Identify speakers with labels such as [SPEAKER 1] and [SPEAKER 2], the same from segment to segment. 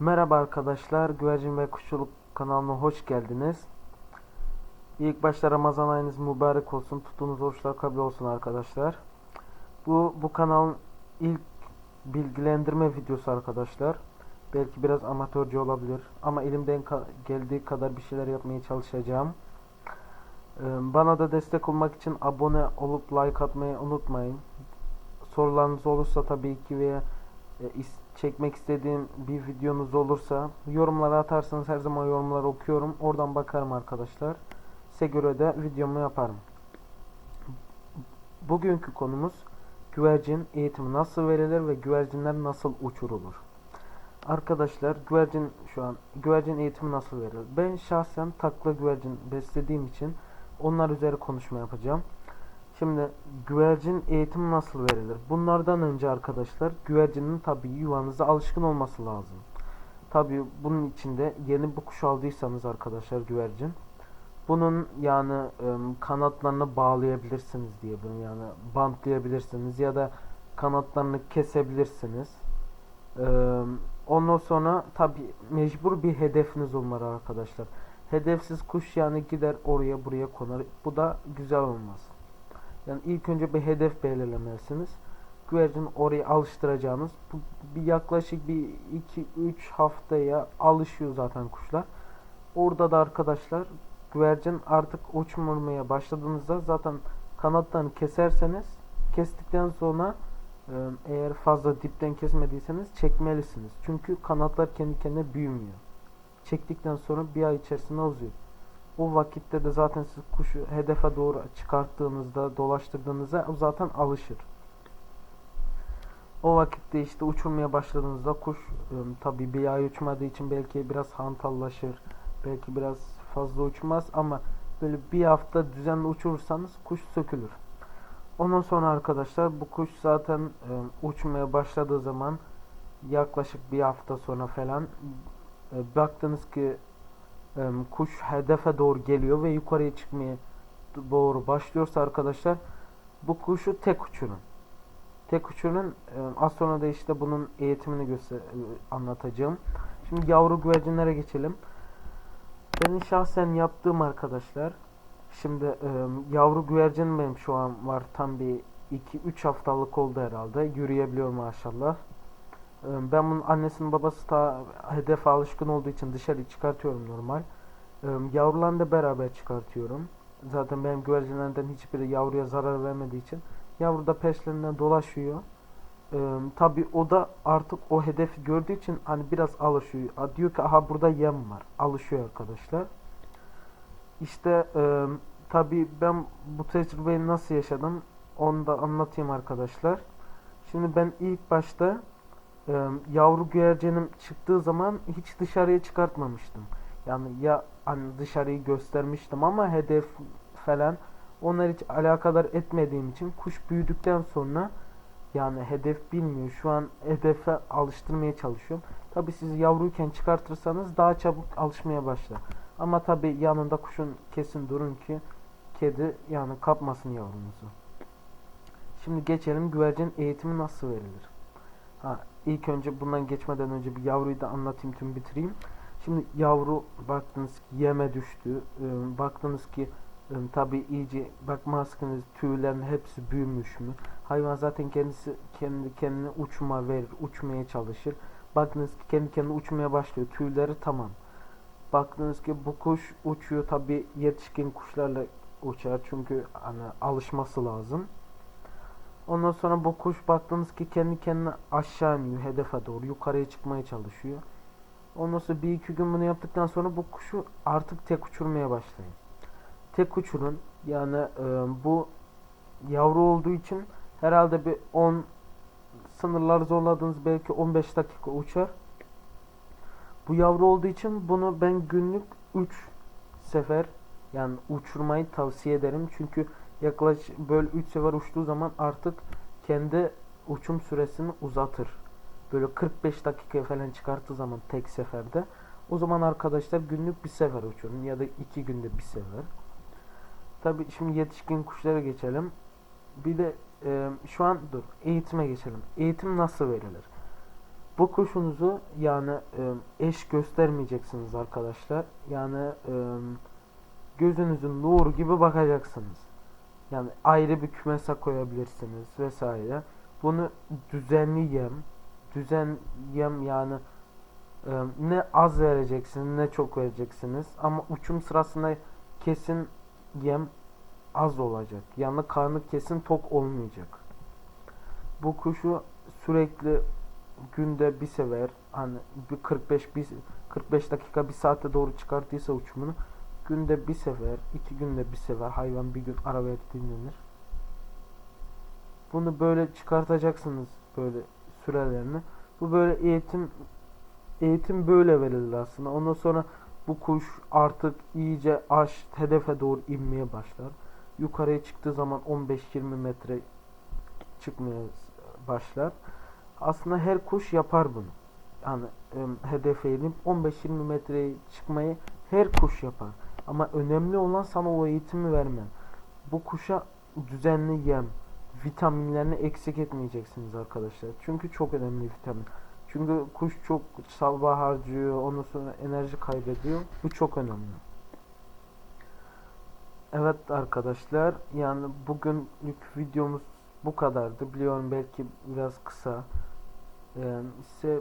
[SPEAKER 1] Merhaba arkadaşlar, Güvercin ve Kuşçuluk kanalına hoş geldiniz. İlk başta Ramazan ayınız mübarek olsun, tuttuğunuz oruçlar kabul olsun arkadaşlar. Bu bu kanalın ilk bilgilendirme videosu arkadaşlar. Belki biraz amatörce olabilir ama elimden ka- geldiği kadar bir şeyler yapmaya çalışacağım. Ee, Bana da destek olmak için abone olup like atmayı unutmayın. Sorularınız olursa tabii ki veya çekmek istediğim bir videonuz olursa yorumlara atarsanız her zaman yorumları okuyorum. Oradan bakarım arkadaşlar. Size göre de videomu yaparım. Bugünkü konumuz güvercin eğitimi nasıl verilir ve güvercinler nasıl uçurulur? Arkadaşlar güvercin şu an güvercin eğitimi nasıl verilir? Ben şahsen takla güvercin beslediğim için onlar üzeri konuşma yapacağım. Şimdi güvercin eğitimi nasıl verilir? Bunlardan önce arkadaşlar güvercinin tabii yuvanıza alışkın olması lazım. Tabii bunun içinde yeni bir kuş aldıysanız arkadaşlar güvercin bunun yani kanatlarını bağlayabilirsiniz diye bunu yani bantlayabilirsiniz ya da kanatlarını kesebilirsiniz. Ondan sonra tabii mecbur bir hedefiniz olmalı arkadaşlar. Hedefsiz kuş yani gider oraya buraya konar. Bu da güzel olmaz. Yani ilk önce bir hedef belirlemelisiniz. Güvercin oraya alıştıracağınız. Bu bir yaklaşık bir 2-3 haftaya alışıyor zaten kuşlar. Orada da arkadaşlar güvercin artık uçmurmaya başladığınızda zaten kanatlarını keserseniz kestikten sonra eğer fazla dipten kesmediyseniz çekmelisiniz. Çünkü kanatlar kendi kendine büyümüyor. Çektikten sonra bir ay içerisinde uzuyor. O vakitte de zaten siz kuşu hedefe doğru çıkarttığınızda, dolaştırdığınızda zaten alışır. O vakitte işte uçurmaya başladığınızda kuş e, tabi bir ay uçmadığı için belki biraz hantallaşır. Belki biraz fazla uçmaz ama böyle bir hafta düzenli uçurursanız kuş sökülür. Ondan sonra arkadaşlar bu kuş zaten e, uçmaya başladığı zaman yaklaşık bir hafta sonra falan e, baktınız ki kuş hedefe doğru geliyor ve yukarıya çıkmaya doğru başlıyorsa arkadaşlar bu kuşu tek uçurun. Tek uçurun. Az sonra da işte bunun eğitimini e, anlatacağım. Şimdi yavru güvercinlere geçelim. Benim şahsen yaptığım arkadaşlar Şimdi yavru güvercin benim şu an var tam bir 2-3 haftalık oldu herhalde. Yürüyebiliyor maşallah. E, ben bunun annesinin babası da hedefe alışkın olduğu için dışarı çıkartıyorum normal. E, yavrularını da beraber çıkartıyorum. Zaten benim güvercinlerden hiçbiri yavruya zarar vermediği için yavru da peşlerinden dolaşıyor. E, Tabi o da artık o hedefi gördüğü için hani biraz alışıyor. Diyor ki aha burada yem var. Alışıyor arkadaşlar. İşte e, tabii ben bu tecrübeyi nasıl yaşadım onu da anlatayım arkadaşlar. Şimdi ben ilk başta e, yavru güvercinim çıktığı zaman hiç dışarıya çıkartmamıştım. Yani ya hani dışarıyı göstermiştim ama hedef falan onlar hiç alakadar etmediğim için kuş büyüdükten sonra yani hedef bilmiyor. Şu an hedefe alıştırmaya çalışıyorum. Tabi siz yavruyken çıkartırsanız daha çabuk alışmaya başlar. Ama tabi yanında kuşun kesin durun ki kedi yani kapmasın yavrunuzu. Şimdi geçelim güvercin eğitimi nasıl verilir. Ha, ilk önce bundan geçmeden önce bir yavruyu da anlatayım tüm bitireyim. Şimdi yavru baktınız ki yeme düştü. Ee, baktınız ki e, tabi iyice bakmazsınız tüylerin hepsi büyümüş mü? Hayvan zaten kendisi kendi kendine uçma verir, uçmaya çalışır. Baktınız ki kendi kendine uçmaya başlıyor. Tüyleri tamam. Baktınız ki bu kuş uçuyor tabi yetişkin kuşlarla uçar çünkü hani alışması lazım. Ondan sonra bu kuş baktınız ki kendi kendine aşağı iniyor hedefe doğru yukarıya çıkmaya çalışıyor. Ondan sonra bir iki gün bunu yaptıktan sonra bu kuşu artık tek uçurmaya başlayın. Tek uçurun yani e, bu yavru olduğu için herhalde bir 10 sınırlar zorladığınız belki 15 dakika uçar. Bu yavru olduğu için bunu ben günlük 3 sefer yani uçurmayı tavsiye ederim. Çünkü yaklaşık böyle 3 sefer uçtuğu zaman artık kendi uçum süresini uzatır. Böyle 45 dakika falan çıkarttığı zaman tek seferde. O zaman arkadaşlar günlük bir sefer uçurun ya da iki günde bir sefer. Tabi şimdi yetişkin kuşlara geçelim. Bir de e, şu an dur eğitime geçelim. Eğitim nasıl verilir? Bu kuşunuzu yani e, eş göstermeyeceksiniz arkadaşlar. Yani e, gözünüzün nuru gibi bakacaksınız. Yani ayrı bir kümese koyabilirsiniz vesaire. Bunu düzenli yem, düzen yem yani e, ne az vereceksiniz ne çok vereceksiniz ama uçum sırasında kesin yem az olacak. Yani karnı kesin tok olmayacak. Bu kuşu sürekli günde bir sefer hani bir 45 bir 45 dakika bir saate doğru çıkarttıysa uçumunu günde bir sefer, iki günde bir sefer hayvan bir gün ara verip dinlenir. Bunu böyle çıkartacaksınız böyle sürelerini. Bu böyle eğitim eğitim böyle verilir aslında. Ondan sonra bu kuş artık iyice aş hedefe doğru inmeye başlar. Yukarıya çıktığı zaman 15-20 metre çıkmaya başlar. Aslında her kuş yapar bunu. Yani e, hedefe inip 15-20 metreye çıkmayı her kuş yapar. Ama önemli olan sana o eğitimi vermen. Bu kuşa düzenli yem, vitaminlerini eksik etmeyeceksiniz arkadaşlar. Çünkü çok önemli vitamin. Çünkü kuş çok sabah harcıyor, ondan sonra enerji kaybediyor. Bu çok önemli. Evet arkadaşlar, yani bugünlük videomuz bu kadardı. Biliyorum belki biraz kısa. Ee, size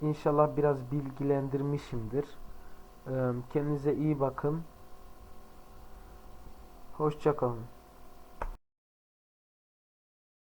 [SPEAKER 1] inşallah biraz bilgilendirmişimdir. Ee, kendinize iyi bakın. Hoşçakalın.